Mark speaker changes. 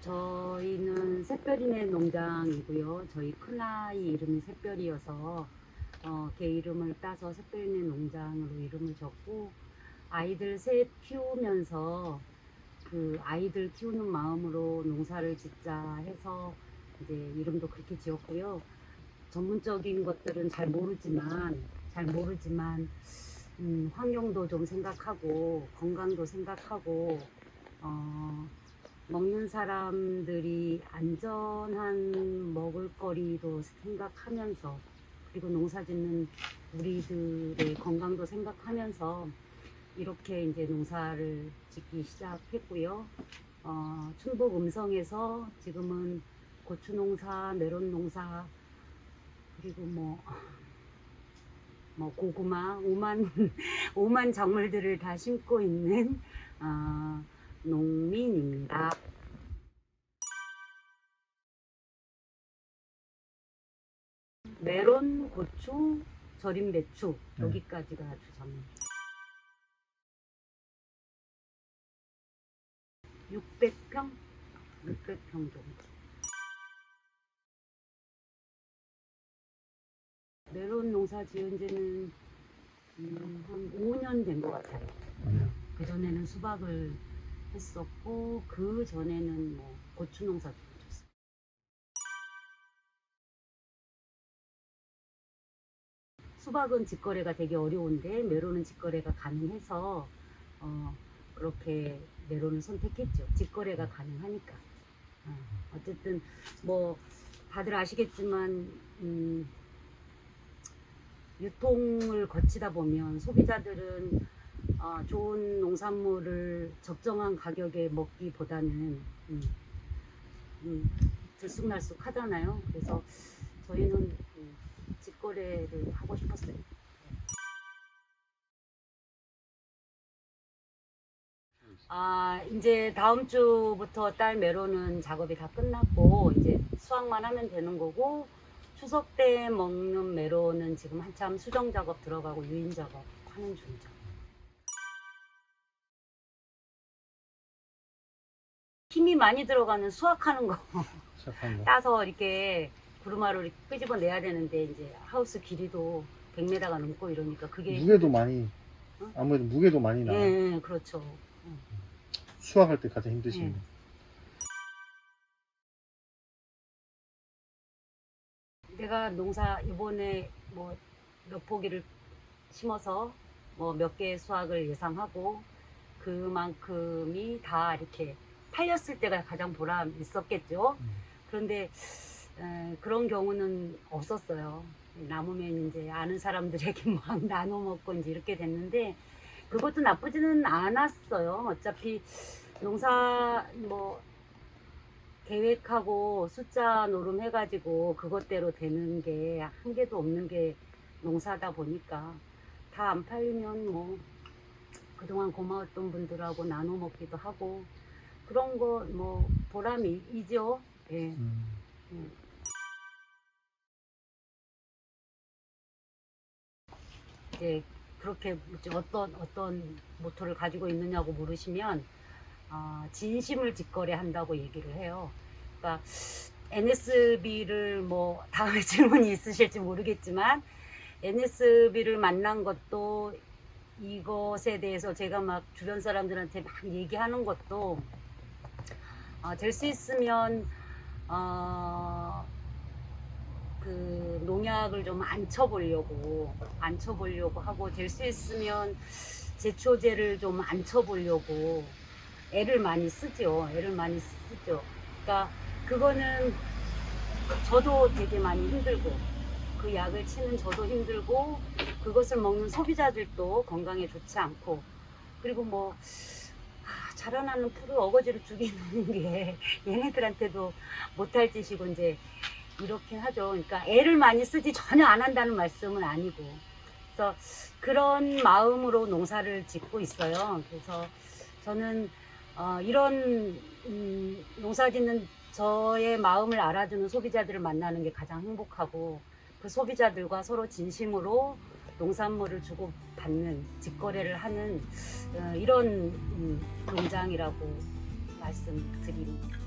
Speaker 1: 저희는 샛별이네 농장이고요. 저희 큰아이 이름이 샛별이어서 어, 걔 이름을 따서 샛별이네 농장으로 이름을 적고 아이들 셋 키우면서 그 아이들 키우는 마음으로 농사를 짓자 해서 이제 이름도 그렇게 지었고요. 전문적인 것들은 잘 모르지만 잘 모르지만 음, 환경도 좀 생각하고 건강도 생각하고 어, 먹는 사람들이 안전한 먹을거리도 생각하면서 그리고 농사 짓는 우리들의 건강도 생각하면서 이렇게 이제 농사를 짓기 시작했고요. 어, 충북 음성에서 지금은 고추 농사, 메론 농사, 그리고 뭐, 뭐 고구마, 오만, 오만 작물들을 다 심고 있는 어, 농민입니다. 메론, 고추, 절임 배추
Speaker 2: 네.
Speaker 1: 여기까지가 주점. 600평? 600평 정도. 메론 농사 지은 지는 음, 한 5년 된 것 같아요. 그 전에는 수박을 했었고 그 전에는 뭐 고추 농사도 했었어요. 수박은 직거래가 되게 어려운데 메론은 직거래가 가능해서 어, 그렇게 메론을 선택했죠. 직거래가 가능하니까. 어, 어쨌든 뭐 다들 아시겠지만 음, 유통을 거치다 보면 소비자들은 어, 좋은 농산물을 적정한 가격에 먹기보다는 음, 음, 들쑥날쑥 하잖아요. 그래서 저희는 음, 직거래를 하고 싶었어요. 아, 이제 다음 주부터 딸 메론은 작업이 다 끝났고, 이제 수확만 하면 되는 거고, 추석 때 먹는 메론은 지금 한참 수정 작업 들어가고 유인 작업 하는 중이죠. 힘이 많이 들어가는 수확하는 거. 따서 이렇게 구루마로 이렇게 끄집어 내야 되는데 이제 하우스 길이도 100m가 넘고 이러니까 그게
Speaker 2: 무게도 많이
Speaker 1: 어?
Speaker 2: 아무래도 무게도 많이 나.
Speaker 1: 예, 예, 그렇죠.
Speaker 2: 수확할 때 가장 힘드신
Speaker 1: 예.
Speaker 2: 거.
Speaker 1: 내가 농사 이번에 뭐 몇 포기를 심어서 뭐 몇 개의 수확을 예상하고 그만큼이 다 이렇게 팔렸을 때가 가장 보람 있었겠죠.
Speaker 2: 음.
Speaker 1: 그런데 에, 그런 경우는 없었어요. 남으면 이제 아는 사람들에게 막 나눠 먹고 이제 이렇게 됐는데 그것도 나쁘지는 않았어요. 어차피 농사 뭐 계획하고 숫자 노름해가지고 그것대로 되는 게 한 개도 없는 게 농사다 보니까 다 안 팔리면 뭐 그동안 고마웠던 분들하고 나눠 먹기도 하고 그런 거 뭐 보람이 있죠. 예.
Speaker 2: 음.
Speaker 1: 음. 이제 그렇게 어떤 어떤 모토를 가지고 있느냐고 물으시면 아, 진심을 직거래한다고 얘기를 해요. 그러니까 NSB를 뭐 다음에 질문이 있으실지 모르겠지만 NSB를 만난 것도 이것에 대해서 제가 막 주변 사람들한테 막 얘기하는 것도 어, 될 수 있으면 어, 그 농약을 좀 안 쳐보려고 안 쳐보려고 하고 될 수 있으면 제초제를 좀 안 쳐보려고 애를 많이 쓰죠. 애를 많이 쓰죠. 그러니까 그거는 저도 되게 많이 힘들고 그 약을 치는 저도 힘들고 그것을 먹는 소비자들도 건강에 좋지 않고 그리고 뭐 아, 자라나는 풀을 어거지로 죽이는 게 얘네들한테도 못할 짓이고 이제 이렇게 하죠. 그러니까 애를 많이 쓰지 전혀 안 한다는 말씀은 아니고 그래서 그런 마음으로 농사를 짓고 있어요. 그래서 저는 어, 이런 음, 농사 짓는 저의 마음을 알아주는 소비자들을 만나는 게 가장 행복하고 그 소비자들과 서로 진심으로 농산물을 주고 받는 직거래를 하는 어, 이런 음, 농장이라고 말씀드립니다.